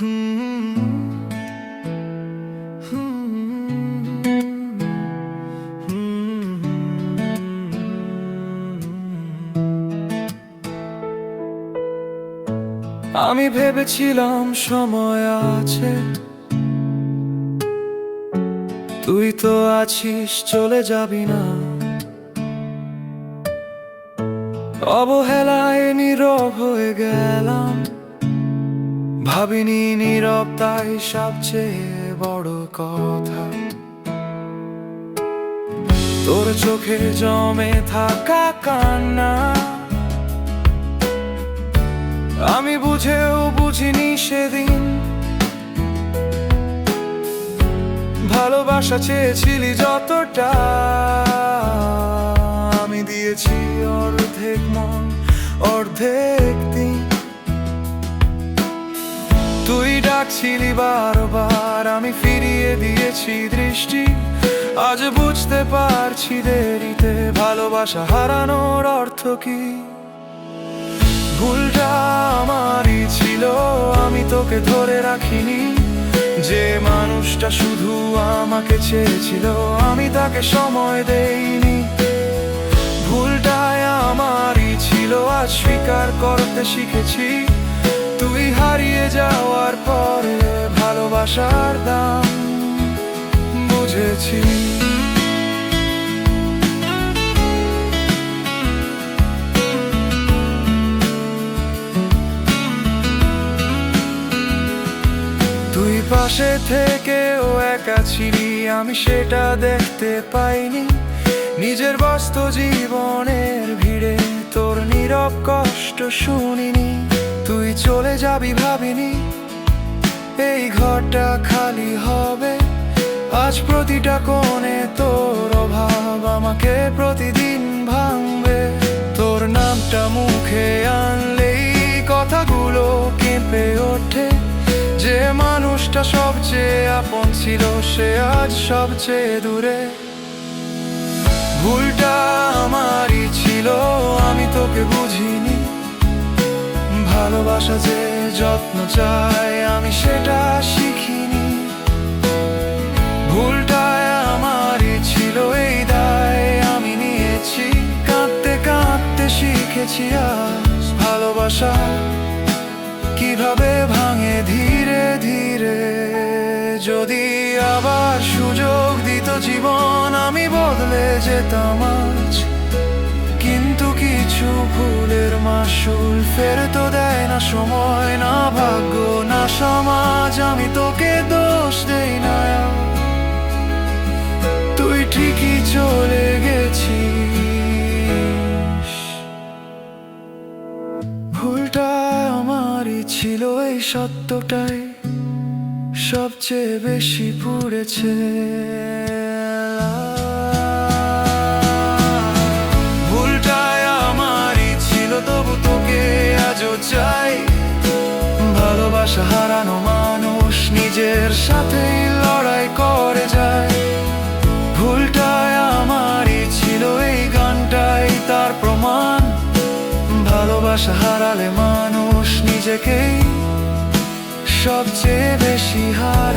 আমি ভেবেছিলাম সময় আছে তুই তো আছিস চলে যাবি না অবহেলায় নীরব হয়ে গেলাম ভাবিনি নীরব নীরবতাই সবচেয়ে বড় কথা। তোর চোখে জমে থাকা কান্না। আমি বুঝেও বুঝিনি সেদিন। ভালোবাসা চেয়েছিলি যতটা। ডাকছিলি বারবার, আমি ফিরিয়ে দিয়েছি দৃষ্টি। আজ বুঝতে পারছি দেরিতে ভালোবাসা হারানোর অর্থ কি। ভুলটা আমারই ছিল, আমি তোকে ধরে রাখিনি। যে মানুষটা শুধু আমাকে চেয়েছিল, আমি তাকে সময় দেইনি। ভুলটাই আমারই ছিল, আজ স্বীকার করতে শিখেছি। তুই হারিয়ে যাওয়ার পরে ভালোবাসার দাম বুঝেছি। তুই পাশে থেকেও একা ছিলি, আমি সেটা দেখতে পাইনি। নিজের ব্যস্ত জীবনের ভিড়ে তোর নীরব কষ্ট শুনিনি। তুই চলে যাবি ভাবিনি এই ঘরটা খালি হবে। আজ প্রতিটা কোণে তোর অভাব আমাকে প্রতিদিন ভাঙবে। তোর নামটা মুখে আনলেই কথাগুলো কেঁপে ওঠে। যে মানুষটা সবচেয়ে আপন ছিল, সে আজ সবচেয়ে দূরে। ভুলটা আমারই ছিল, আমি তোকে বুঝিনি। ভালোবাসা যে যত্ন চায় আমি সেটা শিখিনি। ভুলটাই আমারই ছিল এই দায়, আমি নিয়েছি, কাঁদতে কাঁদতে শিখেছি আজ ভালোবাসা। কীভাবে ভাঙে ধীরে ধীরে, যদি আবার সুযোগ দিত জীবন, আমি বদলে যেতাম আজ। কিন্তু কিছু ভুলের মাসুল ফেরত দেয় সময় না ভাগ্য, না সমাজ, আমি তোকে দোষ দেই না। তুই ঠিকই চলে গেছিস। ভুলটা আমারই ছিল এই সত্যটাই, সবচেয়ে বেশি পুড়েছে। নিজের সাথেই লড়াই করে যায়। ভুলটাই আমারই ছিল এই গানটাই তার প্রমাণ। ভালোবাসা হারালে মানুষ নিজেকেই সবচেয়ে বেশি হারায়